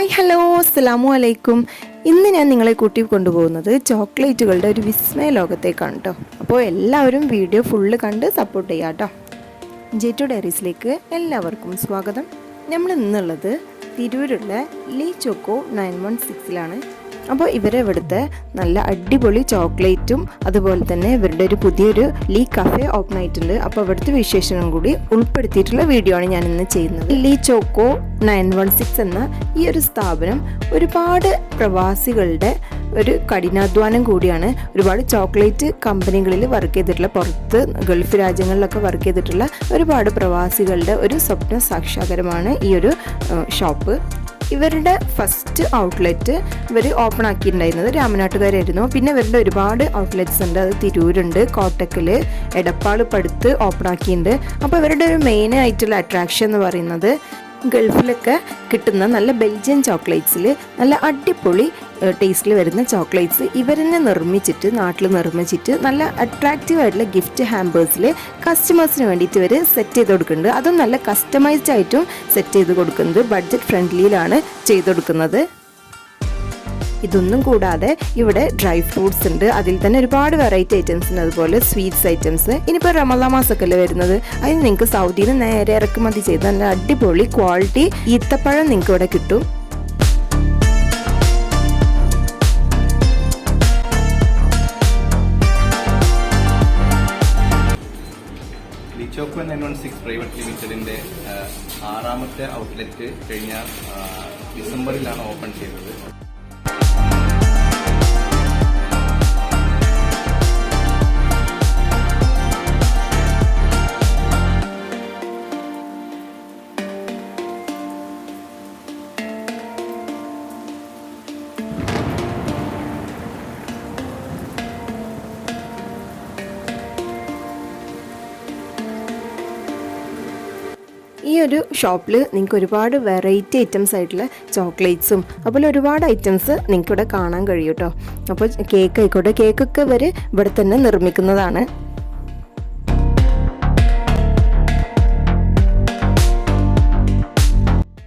Hi hello അസ്സാം വലൈക്കും ഇന്ന് ഞാൻ നിങ്ങളെ കൂട്ടി കൊണ്ടുപോകുന്നത് ചോക്ലേറ്റുകളുടെ ഒരു വിസ്മയ ലോകത്തേക്കാണ് കേട്ടോ അപ്പോൾ എല്ലാവരും വീഡിയോ ഫുള്ള് കണ്ട് സപ്പോർട്ട് ചെയ്യാം കേട്ടോ ജെറ്റു ഡയറീസിലേക്ക് എല്ലാവർക്കും സ്വാഗതം. നമ്മൾ ഇന്നുള്ളത് തിരൂരുള്ള ലീ ചോക്കോ നയൻ വൺ സിക്സിലാണ്. അപ്പോൾ ഇവരെ ഇവിടുത്തെ നല്ല അടിപൊളി ചോക്ലേറ്റും അതുപോലെ തന്നെ ഇവരുടെ ഒരു പുതിയൊരു ലീ കഫേ ഓപ്പൺ ആയിട്ടുണ്ട്. അപ്പോൾ ഇവിടുത്തെ വിശേഷണം കൂടി ഉൾപ്പെടുത്തിയിട്ടുള്ള വീഡിയോ ആണ് ഞാൻ ഇന്ന് ചെയ്യുന്നത്. Lee choco nine one six എന്ന ഈ ഒരു സ്ഥാപനം ഒരുപാട് പ്രവാസികളുടെ ഒരു കഠിനാധ്വാനം കൂടിയാണ്. ഒരുപാട് ചോക്ലേറ്റ് കമ്പനികളിൽ വർക്ക് ചെയ്തിട്ടുള്ള പുറത്ത് ഗൾഫ് രാജ്യങ്ങളിലൊക്കെ വർക്ക് ചെയ്തിട്ടുള്ള ഒരുപാട് പ്രവാസികളുടെ ഒരു സ്വപ്ന സാക്ഷാത്കാരമാണ് ഈ ഒരു ഷോപ്പ്. ഇവരുടെ ഫസ്റ്റ് ഔട്ട്ലെറ്റ് ഇവർ ഓപ്പൺ ആക്കിയിട്ടുണ്ടായിരുന്നത് രാമനാട്ടുകാരായിരുന്നു. പിന്നെ ഇവരുടെ ഒരുപാട് ഔട്ട്ലെറ്റ്സ് ഉണ്ട്. അത് തിരൂരുണ്ട് കോട്ടക്കൽ എടപ്പാൾ പടുത്ത് ഓപ്പൺ ആക്കിയിട്ടുണ്ട്. അപ്പോൾ ഇവരുടെ ഒരു മെയിൻ ആയിട്ടുള്ള അട്രാക്ഷൻ എന്ന് പറയുന്നത് ഗൾഫിലൊക്കെ കിട്ടുന്ന നല്ല ബെൽജിയൻ ചോക്ലേറ്റ്സിൽ നല്ല അടിപൊളി ടേസ്റ്റിൽ വരുന്ന ചോക്ലേറ്റ്സ് ഇവരെന്നെ നിർമ്മിച്ചിട്ട് നാട്ടിൽ നിർമ്മിച്ചിട്ട് നല്ല അട്രാക്റ്റീവ് ആയിട്ടുള്ള ഗിഫ്റ്റ് ഹാമ്പേഴ്സിൽ കസ്റ്റമേഴ്സിന് വേണ്ടിയിട്ട് ഇവർ സെറ്റ് ചെയ്ത് കൊടുക്കുന്നുണ്ട്. അതും നല്ല കസ്റ്റമൈസ്ഡ് ആയിട്ടും സെറ്റ് ചെയ്ത് കൊടുക്കുന്നത് ബഡ്ജറ്റ് ഫ്രണ്ട്ലിയിലാണ് ചെയ്ത് കൊടുക്കുന്നത്. ഇതൊന്നും കൂടാതെ ഇവിടെ ഡ്രൈ ഫ്രൂട്ട്സ് ഉണ്ട്. അതിൽ തന്നെ ഒരുപാട് വെറൈറ്റി ഐറ്റംസ് ഉണ്ട്. അതുപോലെ സ്വീറ്റ്സ് ഐറ്റംസ് ഇനിയിപ്പോൾ റമദാ മാസമൊക്കെ അല്ലേ വരുന്നത്? അതിന് നിങ്ങൾക്ക് സൗദിയിൽ നേരെ ഇറക്കുമതി ചെയ്ത് നല്ല അടിപൊളി ക്വാളിറ്റി ഈത്തപ്പഴം നിങ്ങൾക്ക് ഇവിടെ കിട്ടും. Lichoco nine one six private ലിമിറ്റഡിന്റെ ആറാമത്തെ ഔട്ട്ലെറ്റ് കഴിഞ്ഞ ഡിസംബറിലാണ് ഓപ്പൺ ചെയ്തത്. ഈ ഒരു ഷോപ്പിൽ നിങ്ങൾക്ക് ഒരുപാട് വെറൈറ്റി ഐറ്റംസ് ആയിട്ടുള്ള ചോക്ലേറ്റ്സും അതുപോലെ ഒരുപാട് ഐറ്റംസ് നിങ്ങൾക്ക് ഇവിടെ കാണാൻ കഴിയും കേട്ടോ അപ്പോൾ കേക്ക് ആയിക്കോട്ടെ കേക്കൊക്കെ വരെ ഇവിടെ തന്നെ നിർമ്മിക്കുന്നതാണ്.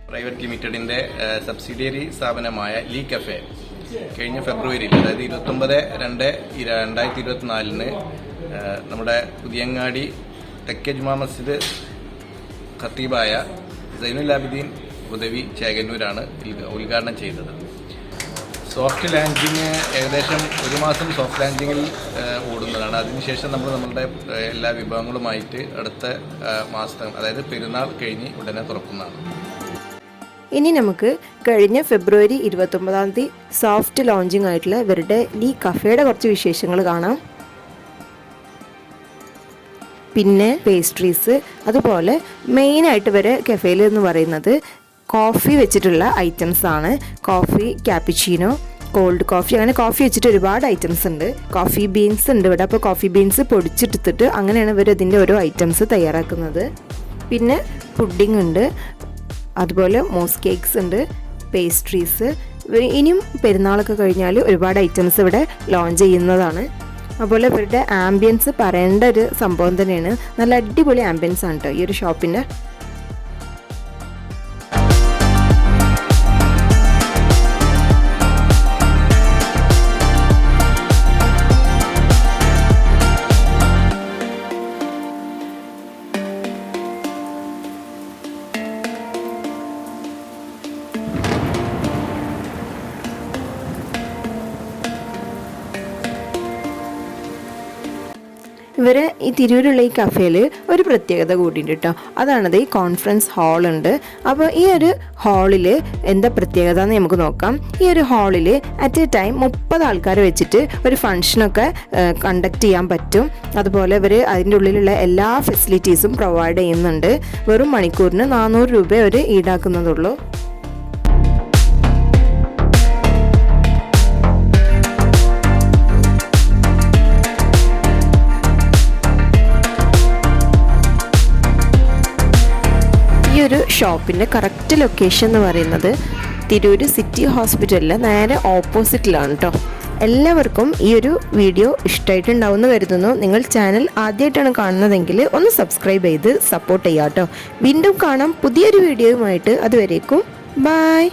പ്രൈവറ്റ് ലിമിറ്റഡിന്റെ സബ്സിഡിയറി സ്ഥാപനമായ ലീ കഫേ കഴിഞ്ഞ ഫെബ്രുവരിയിൽ അതായത് ഇരുപത്തൊമ്പത് രണ്ട് രണ്ടായിരത്തി ഇരുപത്തിനാലിന് നമ്മുടെ പുതിയങ്ങാടി തെക്കേ ജുമാ മസ്ജിദ് ഖത്തീബായ സൈനുൽ ആബിദീൻ ഉദവി ചേകന്നൂരാണ് ഉദ്ഘ- ഉദ്ഘാടനം ചെയ്തത്. സോഫ്റ്റ് ലാൻഡിങ് ഏകദേശം ഒരു മാസം സോഫ്റ്റ് ലാൻഡിങ്ങിൽ ഓടുന്നതാണ്. അതിനുശേഷം നമ്മൾ നമ്മളുടെ എല്ലാ വിഭവങ്ങളുമായിട്ട് അടുത്ത മാസം അതായത് പെരുന്നാൾ കഴിഞ്ഞ് ഉടനെ തുറക്കുന്നതാണ്. ഇനി നമുക്ക് കഴിഞ്ഞ ഫെബ്രുവരി ഇരുപത്തൊമ്പതാം തീയതി സോഫ്റ്റ് ലോഞ്ചിങ് ആയിട്ടുള്ള ഇവരുടെ ഈ കഫേയുടെ കുറച്ച് വിശേഷങ്ങൾ കാണാം. പിന്നെ പേസ്ട്രീസ് അതുപോലെ മെയിനായിട്ട് വരെ കഫേയിൽ എന്ന് പറയുന്നത് കോഫി വെച്ചിട്ടുള്ള ഐറ്റംസ് ആണ്. കോഫി ക്യാപ്പിച്ചീനോ കോൾഡ് കോഫി അങ്ങനെ കോഫി വെച്ചിട്ട് ഒരുപാട് ഐറ്റംസ് ഉണ്ട്. കോഫി ബീൻസ് ഉണ്ട് ഇവിടെ. അപ്പോൾ കോഫി ബീൻസ് പൊടിച്ചെടുത്തിട്ട് അങ്ങനെയാണ് ഇവർ ഇതിന്റെ ഓരോ ഐറ്റംസ് തയ്യാറാക്കുന്നത്. പിന്നെ പുഡിംഗ് ഉണ്ട്. അതുപോലെ മോസ് കേക്ക്സ് ഉണ്ട്. പേസ്ട്രീസ് ഇനിയും പെരുന്നാളൊക്കെ കഴിഞ്ഞാൽ ഒരുപാട് ഐറ്റംസ് ഇവിടെ ലോഞ്ച് ചെയ്യുന്നതാണ്. അതുപോലെ ഇവരുടെ ആംബിയൻസ് പറയേണ്ട ഒരു സംഭവം തന്നെയാണ്. നല്ല അടിപൊളി ആംബിയൻസ് ആണ് കേട്ടോ ഈ ഒരു ഷോപ്പിന്റെ ഇവർ ഈ തിരൂരുള്ള ഈ കഫേയിൽ ഒരു പ്രത്യേകത കൂടിയുണ്ട് കേട്ടോ അതാണത് ഈ കോൺഫറൻസ് ഹാളുണ്ട് അപ്പോൾ ഈ ഒരു ഹാളിൽ എന്താ പ്രത്യേകത എന്ന് നമുക്ക് നോക്കാം. ഈ ഒരു ഹാളിൽ അറ്റ് എ ടൈം മുപ്പത് ആൾക്കാർ വെച്ചിട്ട് ഒരു ഫംഗ്ഷനൊക്കെ കണ്ടക്ട് ചെയ്യാൻ പറ്റും. അതുപോലെ ഇവർ അതിന്റെ ഉള്ളിലുള്ള എല്ലാ ഫെസിലിറ്റീസും പ്രൊവൈഡ് ചെയ്യുന്നുണ്ട്. വെറും മണിക്കൂറിന് നാനൂറ് രൂപ അവർ ഈടാക്കുന്നതുള്ളൂ. ഒരു ഷോപ്പിന്റെ കറക്റ്റ് ലൊക്കേഷൻ എന്ന് പറയുന്നത് തിരൂര് സിറ്റി ഹോസ്പിറ്റലിൽ നേരെ ഓപ്പോസിറ്റിലാണ് കേട്ടോ എല്ലാവർക്കും ഈ ഒരു വീഡിയോ ഇഷ്ടമായിട്ടുണ്ടാവുമെന്ന് കരുതുന്നു. നിങ്ങൾ ചാനൽ ആദ്യമായിട്ടാണ് കാണുന്നതെങ്കിൽ ഒന്ന് സബ്സ്ക്രൈബ് ചെയ്ത് സപ്പോർട്ട് ചെയ്യാം കേട്ടോ വീണ്ടും കാണാം പുതിയൊരു വീഡിയോയുമായിട്ട്. അതുവരേക്കും ബായ്